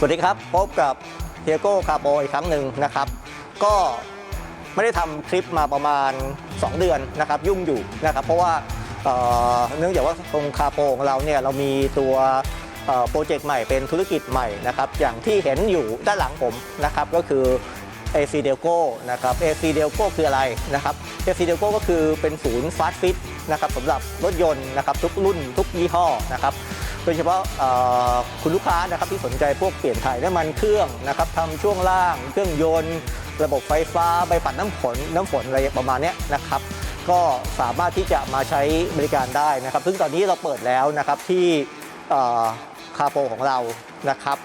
สวัสดีครับ พบกับเทียโก้คาร์โบอีกครั้งหนึ่งนะครับ ก็ไม่ได้ทำคลิปมาประมาณ 2 เดือนนะครับ ยุ่งอยู่นะครับ เพราะว่าเนื่องจากว่าตรงคาโปของเราเนี่ยเรามีตัวโปรเจกต์ใหม่เป็นธุรกิจใหม่นะครับ อย่างที่เห็นอยู่ด้านหลังผมนะครับก็คือ AC d e l c o นะครับ AC d e l c o คืออะไรนะครับ AC d e l c o ก็คือเป็นศูนย์ฟาสต์ฟิตนะครับสำหรับรถยนต์นะครับทุกรุ่นทุกยี่ห้อนะครับ โดยเฉพาะคุณลูกค้านะครับที่สนใจพวกเปลี่ยนถ่ายน้ำมันเครื่องนะครับทำช่วงล่าง เครื่องยนต์ ระบบไฟฟ้าใบปัดน้ำฝนน้ำฝนอะไรประมาณนี้นะครับก็สามารถที่จะมาใช้บริการได้นะครับ ซึ่งตอนนี้เราเปิดแล้วนะครับที่คาโปของเรานะครับ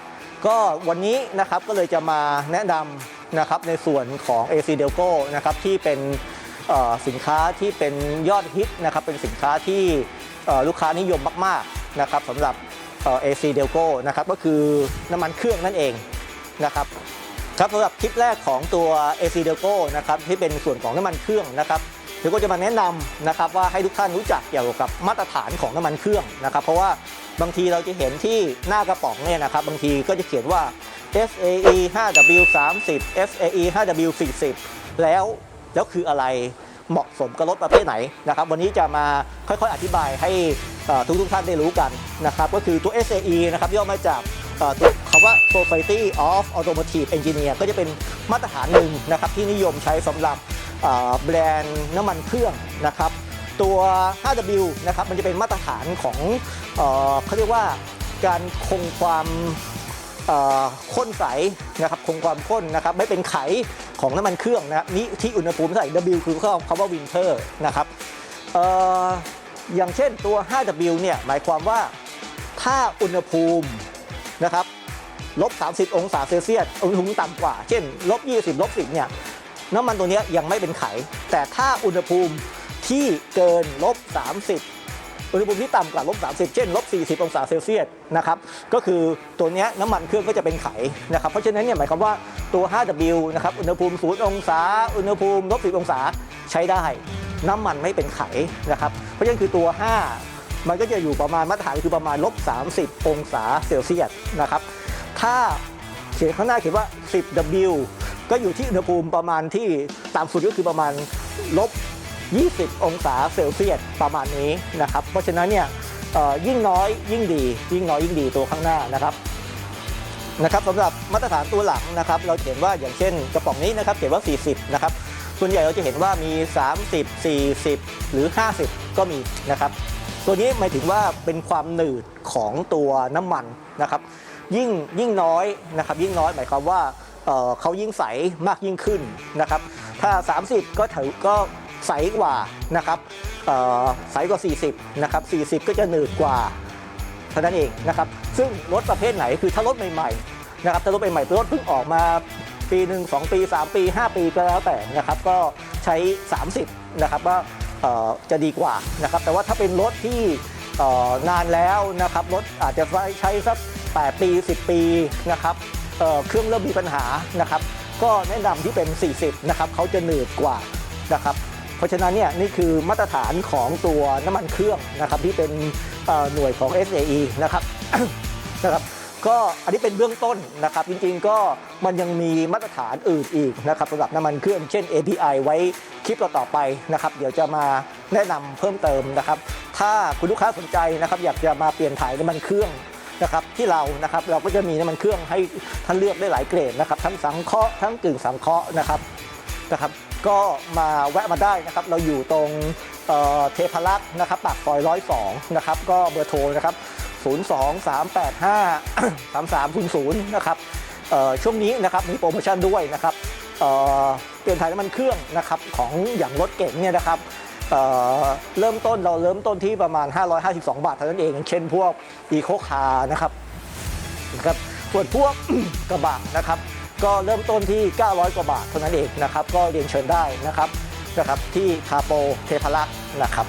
ก็วันนี้นะครับก็เลยจะมาแนะนำนะครับในส่วนของ AC d e l c o นะครับที่เป็นสินค้าที่เป็นยอดฮิตนะครับเป็นสินค้าที่ลูกค้านิยมมากๆ นะครับสำหรับเอ่อ AC d e l c o นะครับก็คือน้ำมันเครื่องนั่นเองนะครับครับสำหรับคลิปแรกของตัว AC d e l c o นะครับที่เป็นส่วนของน้ำมันเครื่องนะครับเดี๋ยวก็จะมาแนะนำนะครับว่าให้ทุกท่านรู้จักเกี่ยวกับมาตรฐานของน้ำมันเครื่องนะครับ เพราะว่าบางทีเราจะเห็นที่หน้ากระป๋องเนี่ยนะครับบางทีก็จะเขียนว่า SAE 5W30 SAE 5W40 แล้วแล้วคืออะไรเหมาะสมกับรถประเภทไหนนะครับ วันนี้จะมาค่อยๆอธิบายให้ ทุกทุกท่านได้รู้กันนะครับก็คือตัว SAE นะครับย่อมาจากตัวคำว่า Society of Automotive Engineer ก็จะเป็นมาตรฐานหนึ่งนะครับที่นิยมใช้สำหรับแบรนด์น้ำมันเครื่องนะครับตัว 5W นะครับมันจะเป็นมาตรฐานของเขาเรียกว่าการคงความข้นใสนะครับคงความข้นนะครับไม่เป็นไขของน้ำมันเครื่องนะครับนี่ที่อุณหภูมิเท่ W คือคำว่าวินเทอร์นะครับ อย่างเช่นตัว 5W เนี่ยหมายความว่าถ้าอุณหภูมินะครับลบ 30 องศาเซลเซียสอุณหภูมิต่ำกว่า เช่นลบ 20ลบ 10 เนี่ยน้ำมันตัวนี้ยังไม่เป็นไข แต่ถ้าอุณหภูมิที่เกินลบ 30 อุณหภูมิที่ต่ำกว่าลบ 30 เช่นลบ 40 องศาเซลเซียสนะครับก็คือตัวนี้น้ำมันเครื่องก็จะเป็นไขนะครับเพราะฉะนั้นเนี่ยหมายความว่าตัว 5W นะครับอุณหภูมิ 0 องศา อุณหภูมิลบ 10 องศาใช้ได้ น้ำมันไม่เป็นไขนะครับ เพราะฉะนั้นคือตัว 5 มันก็จะอยู่ประมาณมาตรฐานคือประมาณลบ 30 องศาเซลเซียสนะครับ ถ้าเขียนข้างหน้าเขียนว่า 10W ก็อยู่ที่อุณหภูมิประมาณที่ต่ำสุดก็คือประมาณลบ 20 องศาเซลเซียสประมาณนี้นะครับ เพราะฉะนั้นเนี่ยยิ่งน้อยยิ่งดี ยิ่งน้อยยิ่งดีตัวข้างหน้านะครับนะครับสำหรับมาตรฐานตัวหลังนะครับ เราเห็นว่าอย่างเช่นกระป๋องนี้นะครับเขียนว่า 40 นะครับ ส่วนใหญ่เราจะเห็นว่ามี 30 40 หรือ 50 ก็มีนะครับ ตัวนี้หมายถึงว่าเป็นความหนืดของตัวน้ำมันนะครับ ยิ่งยิ่งน้อยนะครับ ยิ่งน้อยหมายความว่าเเขายิ่งใสมากยิ่งขึ้นนะครับ ถ้า 30 ก็ถือก็ใสกว่านะครับใสกว่า 40 นะครับ 40 ก็จะหนืดกว่าเท่านั้นเองนะครับ ซึ่งรถประเภทไหนคือถ้ารถใหม่ๆนะครับถ้ารถใหม่ๆรถเพิ่งออกมา ปีหนึ่งสองปี3ปี5ปีก็แล้วแต่นะครับก็ใช้ 30นะครับว่าเอ่อจะดีกว่านะครับแต่ว่าถ้าเป็นรถที่นานแล้วนะครับรถอาจจะใช้สัก8ปี 10 ปีนะครับเเครื่องเริ่มมีปัญหานะครับก็แนะนำที่เป็น 40นะครับเขาจะหนืดกว่านะครับเพราะฉะนั้นเนี่ยนี่คือมาตรฐานของตัวน้ำมันเครื่องนะครับที่เป็นหน่วยของ SAE นะครับนะครับ ก็อันนี้เป็นเบื้องต้นนะครับจริงๆก็มันยังมีมาตรฐานอื่นอีกนะครับสำหรับน้ำมันเครื่องเช่น API ไว้คลิปต่อๆไปนะครับ เดี๋ยวจะมาแนะนำเพิ่มเติมนะครับ ถ้าคุณลูกค้าสนใจนะครับ อยากจะมาเปลี่ยนถ่ายน้ำมันเครื่องนะครับที่เรานะครับเราก็จะมีน้ำมันเครื่องให้ท่านเลือกได้หลายเกรดนะครับ ทั้งสังเคราะห์ทั้งกึ่งสังเคราะห์นะครับนะครับ ก็มาแวะมาได้นะครับ เราอยู่ตรงเเทพารักษ์นะครับปากซอยร้อยสองนะครับ ก็เบอร์โทรนะครับ 0 2 3 8 5 3 3 0 0นะครับช่วงนี้นะครับมีโปรโมชั่นด้วยนะครับเอ่อเปลี่ยนถ่ายน้ำมันเครื่องนะครับของอย่างรถเก๋งเนี่ยนะครับเเริ่มต้นเราเริ่มต้นที่ประมาณ 552 บาทเท่านั้นเอง เช่นพวกอีโคคาร์นะครับนะครับส่วนพวกกระบะนะครับ ก็เริ่มต้นที่ 900 กว่าบาทเท่านั้นเองนะครับ ก็เรียนเชิญได้นะครับนะครับที่คาโปเทพรักษ์นะครับ